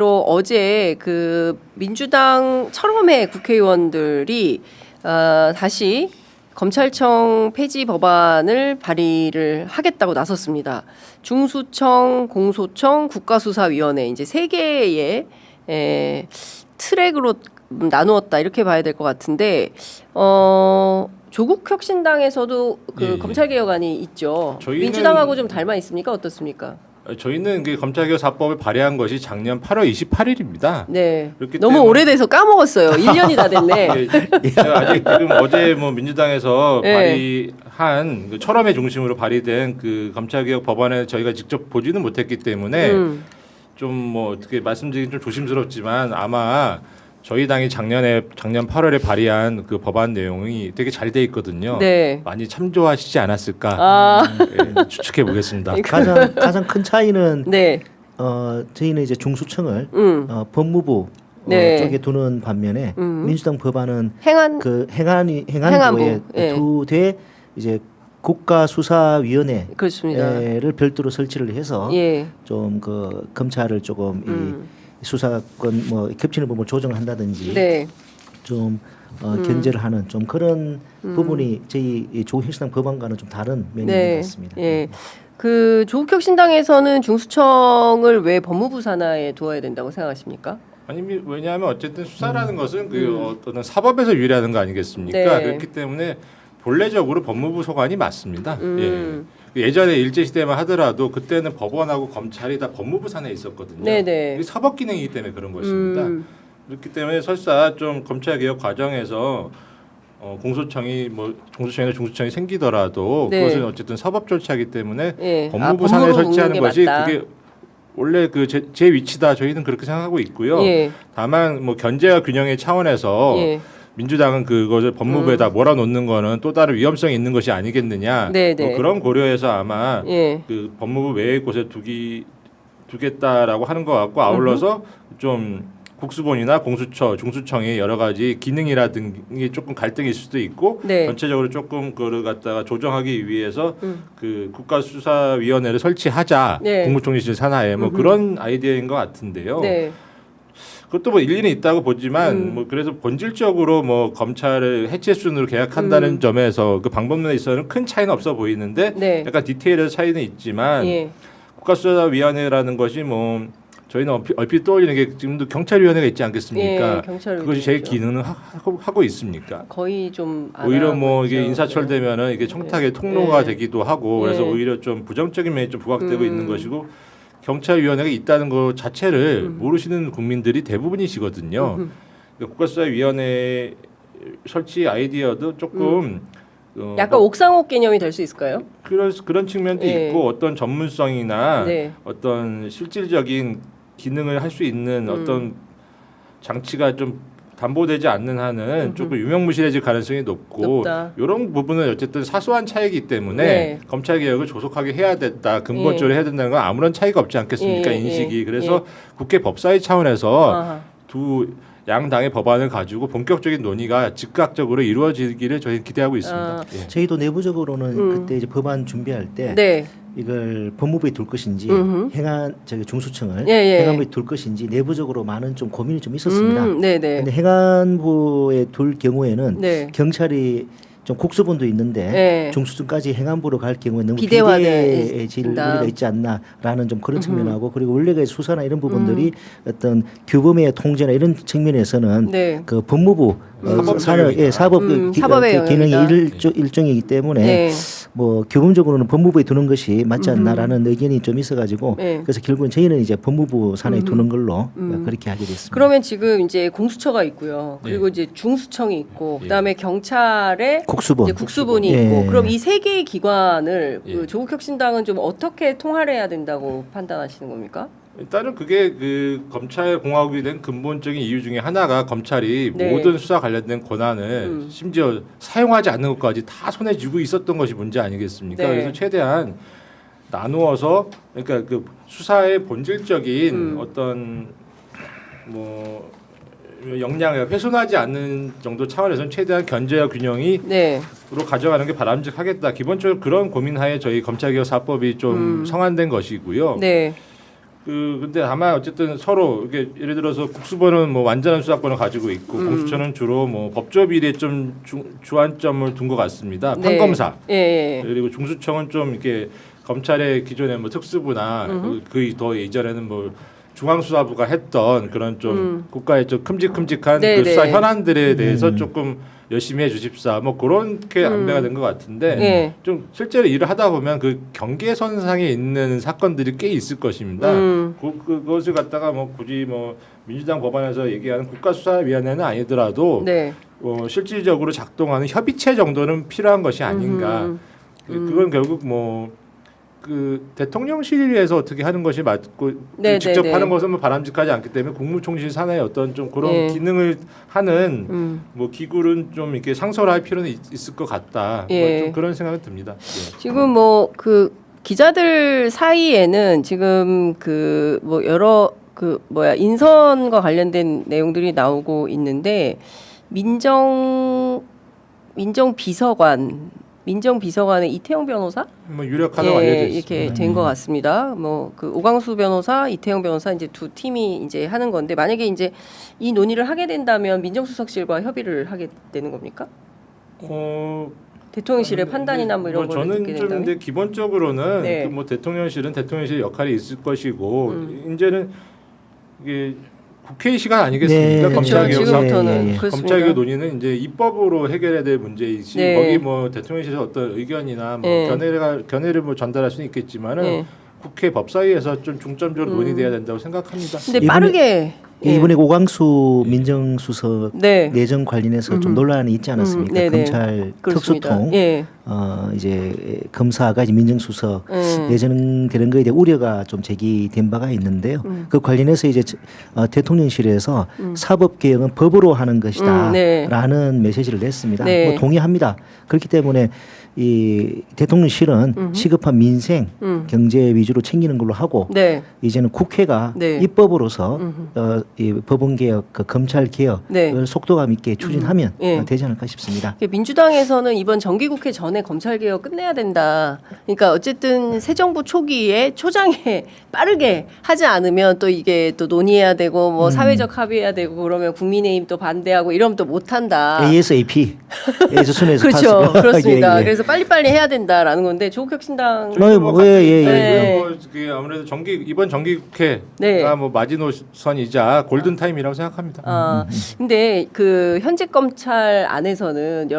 로 어제 그 민주당 철험의 국회의원들이 어, 다시 검찰청 폐지 법안을 발의를 하겠다고 나섰습니다. 중수청, 공소청, 국가수사위원회 이제 세 개의 에, 트랙으로 나누었다 이렇게 봐야 될 것 같은데 어, 조국 혁신당에서도 그 예, 예. 검찰 개혁안이 있죠. 저희는- 민주당하고 좀 닮아 있습니까? 어떻습니까? 저희는 그 검찰개혁 4법을 발의한 것이 작년 8월 28일입니다. 네. 그렇기 너무 때문에- 오래돼서 까먹었어요. 1년이 다 됐네. 제가 아직 지금 어제 뭐 민주당에서 예. 발의한 그 철험의 중심으로 발의된 그 검찰개혁 법안을 저희가 직접 보지는 못했기 때문에 음. 좀뭐 어떻게 말씀드리기 좀 조심스럽지만 아마 저희 당이 작년에 작년 8월에 발의한 그 법안 내용이 되게 잘 돼 있거든요. 네. 많이 참조하시지 않았을까 아, 예, 추측해 보겠습니다. 가장 가장 큰 차이는 네. 어 저희는 이제 중수청을 음. 어, 법무부 네. 어, 쪽에 두는 반면에 음. 민주당 법안은 행안 그 행안위 행안부, 행안부에 예. 두돼 이제 국가수사위원회를 그렇습니다. 별도로 설치를 해서 예. 좀 그 검찰을 조금 음. 이 수사권 뭐 겹치는 부분을 조정한다든지 네. 좀 어, 견제를 하는 좀 그런 부분이 저희 이 조국혁신당 법안과는 좀 다른 면이 있는 것 네. 같습니다. 예. 그 조국혁신당에서는 중수청을 왜 법무부 산하에 두어야 된다고 생각하십니까? 아니 미- 왜냐하면 어쨌든 수사라는 것은 그 어떤 사법에서 유리하는 거 아니겠습니까? 음. 네. 그렇기 때문에 본래적으로 법무부 소관이 맞습니다. 음. 예. 예전에 일제 시대만 하더라도 그때는 법원하고 검찰이 다 법무부 산에 있었거든요. 네네. 이게 사법 기능이기 때문에 그런 것입니다. 음. 그렇기 때문에 설사 좀 검찰 개혁 과정에서 어, 공소청이 뭐 공소청이나 중수청이 생기더라도 네. 그것은 어쨌든 사법 절차이기 때문에 예. 법무부 아, 산에 법무부로 설치하는 묶는 게 것이 맞다. 그게 원래 그제 위치다 저희는 그렇게 생각하고 있고요. 예. 다만 뭐 견제와 균형의 차원에서 예. 민주당은 그것을 법무부에다 몰아놓는 거는 또 다른 위험성이 있는 것이 아니겠느냐. 음. 네, 네. 뭐 그런 고려해서 아마 예. 그 법무부 외의 곳에 두기 두겠다라고 하는 것 같고 아울러서 좀 국수본이나 공수처, 중수청의 여러 가지 기능이라든지 조금 갈등일 수도 있고 네. 전체적으로 조금 그를 갖다가 조정하기 위해서 음. 그 국가수사위원회를 설치하자 네. 국무총리실 산하에 뭐. 그런 아이디어인 것 같은데요. 네. 그것도 뭐 일리는 있다고 보지만 음. 뭐 그래서 본질적으로 뭐 검찰을 해체 순으로 계약한다는 음. 점에서 그 방법론에 있어서는 큰 차이는 없어 보이는데 네. 약간 디테일의 차이는 있지만 예. 국가수사위원회라는 것이 뭐 저희는 얼핏, 얼핏 떠올리는 게 지금도 경찰위원회가 있지 않겠습니까? 예, 경찰 그것이 제 위원회죠. 기능을 하, 하고, 있습니까? 거의 좀안 오히려 뭐 이게 있죠. 인사철 네. 되면은 이게 청탁의 통로가 예. 되기도 하고 그래서 예. 오히려 좀 부정적인 면이 좀 부각되고 음. 있는 것이고 경찰위원회가 있다는 것 자체를 음. 모르시는 국민들이 대부분이시거든요. 그러니까 국가수사위원회 설치 아이디어도 조금 어, 약간 뭐 옥상옥 개념이 될 수 있을까요? 그런 그런 측면도 예. 있고 어떤 전문성이나 네. 어떤 실질적인 기능을 할 수 있는 음. 어떤 장치가 좀 담보되지 않는 한은 음흠. 조금 유명무실해질 가능성이 높고 높다. 이런 부분은 어쨌든 사소한 차이기 때문에 네. 검찰 개혁을 조속하게 해야 됐다 근본적으로 해야 된다는 건 아무런 차이가 없지 않겠습니까 예, 예, 인식이 예. 그래서 국회 법사위 차원에서 아하. 두 양당의 법안을 가지고 본격적인 논의가 즉각적으로 이루어지기를 저희는 기대하고 있습니다. 아. 예. 저희도 내부적으로는 음. 그때 이제 법안 준비할 때 네. 이걸 법무부에 둘 것인지 음흠. 행안 저기 중수청을 예, 예. 행안부에 둘 것인지 내부적으로 많은 좀 고민이 좀 있었습니다. 음, 네, 네. 근데 행안부에 둘 경우에는 네. 경찰이 좀 국수본도 있는데 네. 중수청까지 행안부로 갈 경우에 너무 있다. 우리가 있지 않나라는 좀 그런 음흠. 측면하고 그리고 원래가 수사나 이런 부분들이 어떤 규범의 통제나 이런 측면에서는 네. 그 법무부 어, 사법 산업 예. 사법 음, 기, 사법의 그 기능의 영역이다. 일종, 일종이기 때문에 네. 뭐 교범적으로는 법무부에 두는 것이 맞지 않나라는 의견이 좀 있어가지고 네. 그래서 결국은 저희는 이제 법무부 산하에 음흠. 두는 걸로 음. 그렇게 하게 됐습니다. 그러면 지금 이제 공수처가 있고요. 그리고 예. 이제 중수청이 있고 예. 그다음에 경찰에 국수본 이제 국수본이 예. 있고 그럼 이 세 개의 기관을 예. 그 조국 혁신당은 좀 어떻게 통할해야 된다고 판단하시는 겁니까? 일단은 그게 그 검찰 공화국이 된 근본적인 이유 중에 하나가 검찰이 네. 모든 수사 관련된 권한을 음. 심지어 사용하지 않는 것까지 다 손에 쥐고 있었던 것이 문제 아니겠습니까? 네. 그래서 최대한 나누어서 그러니까 그 수사의 본질적인 음. 어떤 뭐 역량을 훼손하지 않는 정도 차원에서는 최대한 견제와 균형이 네. 로 가져가는 게 바람직하겠다. 기본적으로 그런 고민하에 저희 검찰개혁 사법이 좀 음. 성안된 것이고요. 네. 그 근데 아마 어쨌든 서로 이게 예를 들어서 국수본은 뭐 완전한 수사권을 가지고 있고 음. 공수처는 주로 뭐 법조 비리에 좀 주, 주안점을 둔 것 같습니다. 네. 판검사 예, 예. 그리고 중수청은 좀 이렇게 검찰의 기존의 뭐 특수부나 그더 이전에는 뭐 중앙수사부가 했던 그런 좀 음. 국가의 좀 큼직큼직한 네, 그 수사 네. 현안들에 대해서 음. 조금 열심히 해주십사 뭐 그렇게 음. 안배가 된 것 같은데 예. 좀 실제로 일을 하다 보면 그 경계선상에 있는 사건들이 꽤 있을 것입니다. 음. 그, 그것을 갖다가 뭐 굳이 뭐 민주당 법안에서 얘기하는 국가수사위원회는 아니더라도 네. 어, 실질적으로 작동하는 협의체 정도는 필요한 것이 아닌가. 음. 그- 그건 결국 뭐. 그 대통령실에서 어떻게 하는 것이 맞고 네, 직접 네, 네. 하는 것은 뭐 바람직하지 않기 때문에 국무총실 산하의 어떤 좀 그런 예. 기능을 하는 음. 뭐 기구는 좀 이렇게 상설할 필요는 있, 을것 같다. 예. 뭐 좀 그런 생각이 듭니다. 예. 지금 뭐 그 기자들 사이에는 지금 그 뭐 여러 그 뭐야 인선과 관련된 내용들이 나오고 있는데 민정 민정 비서관 민정 비서관의 이태영 변호사 뭐 유력하다고 알려져 예, 있습니다. 이렇게 된 것 같습니다. 뭐 그 오광수 변호사, 이태영 변호사 이제 두 팀이 이제 하는 건데 만약에 이제 이 논의를 하게 된다면 민정수석실과 협의를 하게 되는 겁니까? 어, 대통령실의 판단이나 뭐 이런 뭐걸 저는 듣게 좀 된다면 근데 기본적으로는 네. 그뭐 대통령실은 대통령실 역할이 있을 것이고 음. 이제는 이게 국회 시간 아니겠습니까? 네, 검찰 그렇죠. 개혁 지금부터는. 그렇습니다. 검찰 개혁 논의는 이제 입법으로 해결해야 될 문제이지 네. 거기 뭐 대통령실에서 어떤 의견이나 뭐 네. 견해가 견해를 뭐 전달할 수는 있겠지만은 예. 국회 법사위에서 좀 중점적으로 음. 논의돼야 된다고 생각합니다. 근데 빠르게 예. 이번에 오광수 민정수석 네. 내정 관련해서 좀 음흠. 논란이 있지 않았습니까? 음, 네네. 검찰 그렇습니다. 특수통 예. 어 이제 검사가 이제 민정수석 음. 내정되는 거에 대해 우려가 좀 제기된 바가 있는데요. 음. 그 관련해서 이제 어, 대통령실에서 사법 개혁은 법으로 하는 음, 네. 것이다라는 메시지를 냈습니다. 네. 뭐 동의합니다. 그렇기 때문에 이 대통령실은 시급한 민생 음. 경제 위주로 챙기는 걸로 하고 네. 이제는 국회가 네. 입법으로서 음흠. 어, 이 법원 개혁, 그 검찰 개혁을 네. 속도감 있게 추진하면 예. 어, 되지 않을까 싶습니다. 민주당에서는 이번 정기국회 전에 검찰 개혁 끝내야 된다. 그러니까 어쨌든 새 정부 초기에 초장에 빠르게 하지 않으면 또 이게 또 논의해야 되고 뭐 사회적 합의해야 되고 그러면 국민의힘 또 반대하고 이러면 또 못한다. ASAP 에서 순에서 그렇죠. 그렇습니다. 예, 예. 그래서 빨리빨리 해야 된다라는 건데 조국 혁신당 어, 뭐, 예, 예, 예. 네. 뭐 그게 아무래도 정기 이번 정기국회가 네. 뭐 마지노선이자 골든 타임이라고 생각합니다. 아, 근데 그 현직 검찰 안에서는